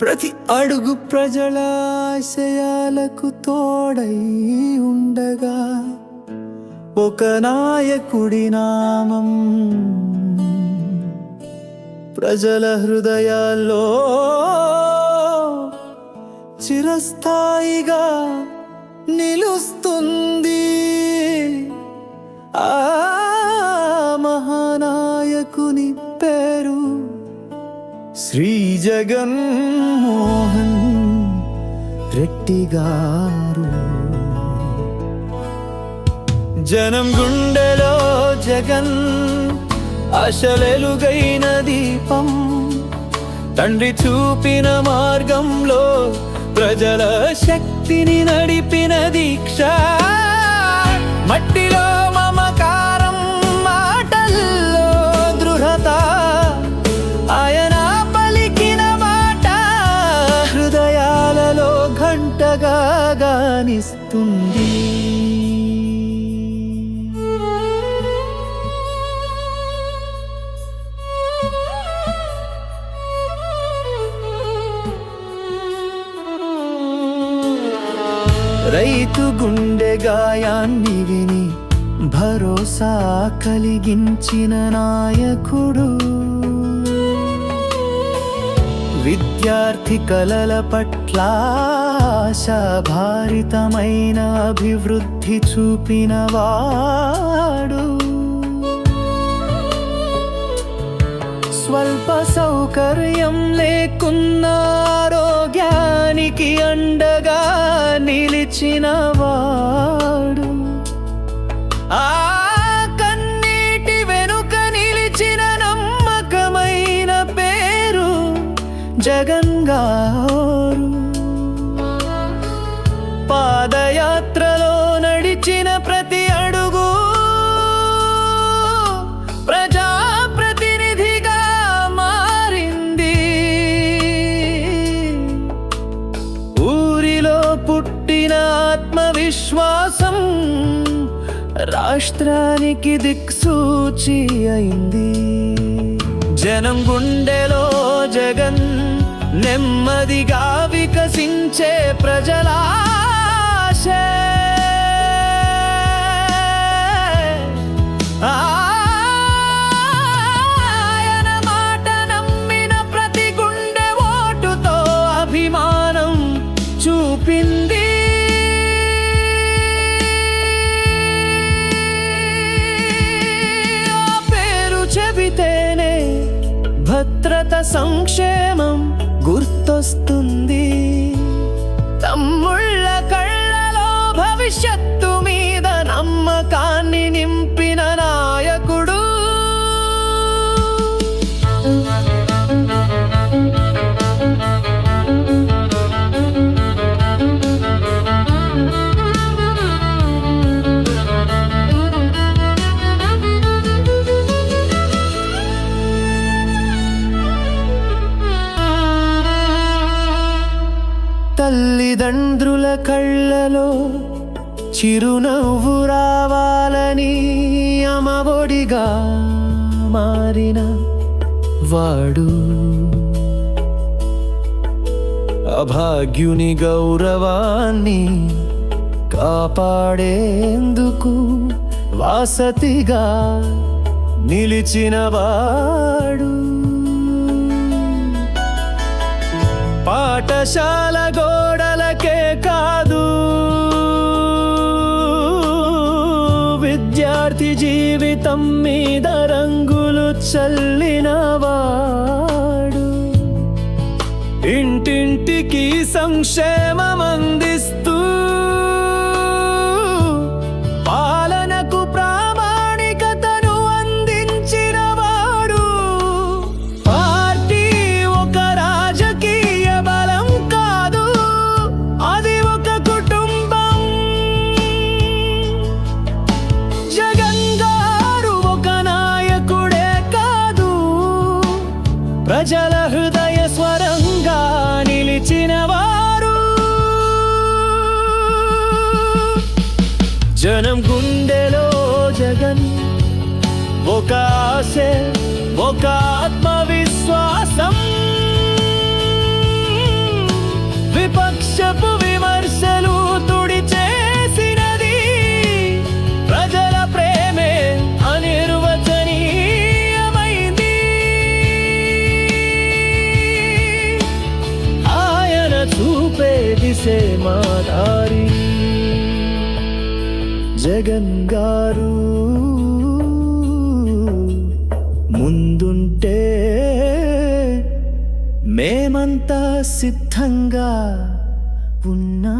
ప్రతి అడుగు ప్రజల ఆశయాలకు తోడై ఉండగా ఒక నాయకుడి నామం ప్రజల హృదయాల్లో చిరస్థాయిగా నిలుస్తుంది. ఆ మహానాయకుని పేరు శ్రీ జగన్మోహన్ రెడ్డి గారు. జనం గుండెలో జగన్ అశలెలుగైన దీపం. తండ్రి చూపిన మార్గంలో ప్రజల శక్తిని నడిపిన దీక్ష. మట్టిలో గానిస్తుంది రైతు గుండె గాయాన్ని విని భరోసా కలిగించిన నాయకుడు. విద్యార్థి కలల పట్ల ఆశాభారితమైన అభివృద్ధి చూపిన వాడు. స్వల్ప సౌకర్యం లేకున్న ఆరోగ్యానికి అండగా నిలిచిన వాడు. ఆ జగన్ గారు. పాదయాత్రలో నడిచిన ప్రతి అడుగు ప్రజాప్రతినిధిగా మారింది. ఊరిలో పుట్టిన ఆత్మవిశ్వాసం రాష్ట్రానికి దిక్సూచి అయింది. జనం గుండెలో జగన్ నెమ్మదిగా వికసించే ప్రజల ఆశ. ఆయన మాట నమ్మిన ప్రతి గుండె ఓటుతో అభిమానం చూపింది భారత సంక్షేమం గుర్తొస్తుంది. తమ్ముళ్ళ కళ్ళలో భవిష్యత్తు తల్లిదండ్రుల కళ్ళలో చిరునవ్వు రావాలని అమఒడిగా మారిన వాడు. అభాగ్యుని గౌరవాన్ని కాపాడేందుకు వాసతిగా నిలిచిన వాడు పాఠశాల గో చల్లినవాడు. ఇంటింటికి సంక్షేమం ప్రజల హృదయ స్వరంగా నిలిచిన వారు జనం గుండెలో జగన్ ఒక ఆశ ఒక కలిసే మా దారి. జగన్ గారు ముందుంటే మేమంతా సిద్ధంగా ఉన్నా.